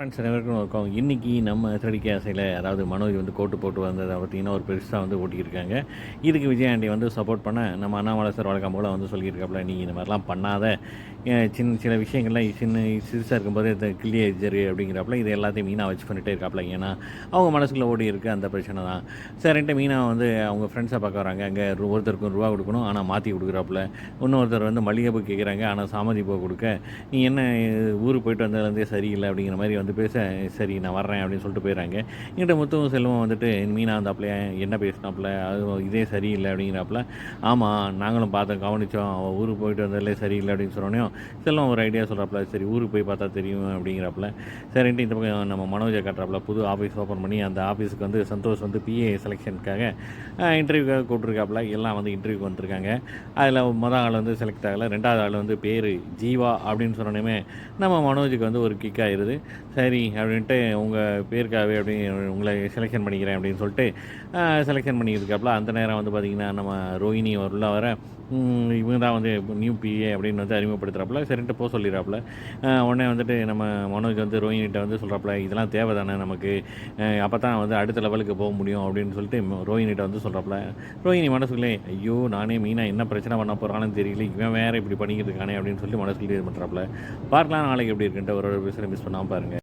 Friends அனைவருக்கும் வணக்கம். இன்றைக்கி நம்ம திருடிக்கை ஆசையில் அதாவது மனோஜ் வந்து கோட்டு போட்டு வந்ததை பார்த்தீங்கன்னா ஒரு பெருசாக வந்து ஓட்டியிருக்காங்க இதுக்கு விஜயாண்டி வந்து சப்போர்ட் பண்ண நம்ம அண்ணாமலை சார் வழக்கம் போல் வந்து சொல்லியிருக்காப்புல நீங்கள் இந்த மாதிரிலாம் பண்ணாத. சின்ன சில விஷயங்கள்லாம் சின்ன சிறுசாக இருக்கும்போது இந்த கிளியே எஜரு அப்படிங்கிறப்பல இது எல்லாத்தையும் மீனாக வச்சு பண்ணிகிட்டே இருக்காப்புல. ஏன்னா அவங்க மனசுக்குள்ளே ஓடி இருக்குது அந்த பிரச்சனை தான். சரின்ட்டு மீனா வந்து அவங்க ஃப்ரெண்ட்ஸை பார்க்க வராங்க. அங்கே ஒருத்தருக்கு ரூபா கொடுக்கணும் ஆனால் மாற்றி கொடுக்குறாப்புல. இன்னொருத்தர் வந்து மல்லிகைப்பூ கேட்குறாங்க ஆனால் சாமதி பூ கொடுக்க. நீ என்ன ஊருக்கு போயிட்டு வந்ததுலேருந்தே சரியில்லை அப்படிங்கிற மாதிரி வந்து பேச சரி நான் வர்றேன் அப்படின்னு சொல்லிட்டு போயிடறாங்க. என்கிட்ட முத்துவும் செல்வம் வந்துட்டு மீனா வந்தாப்புல என்ன பேசினாப்புல அது இதே சரியில்லை அப்படிங்கிறாப்புல. ஆமாம் நாங்களும் பார்த்தோம் கவனித்தோம் அவள் ஊருக்கு போயிட்டு வந்ததில்லே சரியில்லை அப்படின்னு சொன்னோடனே செல்வம் ஒரு ஐடியா சொல்கிறாப்புல சரி ஊருக்கு போய் பார்த்தா தெரியும் அப்படிங்கிறாப்புல. சரின்ட்டு இந்த பக்கம் நம்ம மனோஜை காட்டுறாப்புல புது ஆஃபீஸ் ஓப்பன் பண்ணி அந்த ஆஃபீஸுக்கு வந்து சந்தோஷ் வந்து பிஏ செலெக்ஷனுக்காக இன்டர்வியூக்காக கூப்பிட்ருக்காப்புல எல்லாம் வந்து இன்டர்வியூக்கு வந்திருக்காங்க. அதில் மொதல் ஆள் வந்து செலக்ட் ஆகலை. ரெண்டாவது ஆள் வந்து பேர் ஜீவா அப்படின்னு சொன்னோடனே நம்ம மனோஜுக்கு வந்து ஒரு கிக் ஆயிடுது சரி அப்படின்ட்டு உங்கள் பேருக்காகவே அப்படி உங்களை செலெக்ஷன் பண்ணிக்கிறேன் அப்படின்னு சொல்லிட்டு செலெக்ஷன் பண்ணியிருக்காப்புல அந்த நேரம் வந்து பார்த்திங்கன்னா நம்ம ரோஹிணி உள்ள வர இவங்க தான் வந்து நியூ பிஏ அப்படின்னு வந்து அறிமுகப்படுத்துகிறாப்புல சரின்ட்டு போக சொல்லிடுறாப்புல உடனே வந்துட்டு நம்ம மனோஜ் வந்து ரோஹினிகிட்ட வந்து சொல்கிறாப்புல இதெல்லாம் தேவை தானே நமக்கு? அப்போ தான் வந்து அடுத்த லெவலுக்கு போக முடியும் அப்படின்னு சொல்லிட்டு ரோஹினிகிட்ட வந்து சொல்கிறாப்புல ரோஹினி மனசுக்குள்ளே ஐயோ நானே மீனா என்ன பிரச்சனை பண்ண போகிறான்னு தெரியல இவன் வேறு இப்படி பண்ணிக்கிட்டு இருக்கானே அப்படின்னு சொல்லி மனசுக்குள்ளே இது பண்ணுறாப்புல பார்க்கலாம் நாளைக்கு எப்படி இருக்குன்ட்டு ஒரு ஒரு மிஸ் பண்ணாமல் பாருங்கள்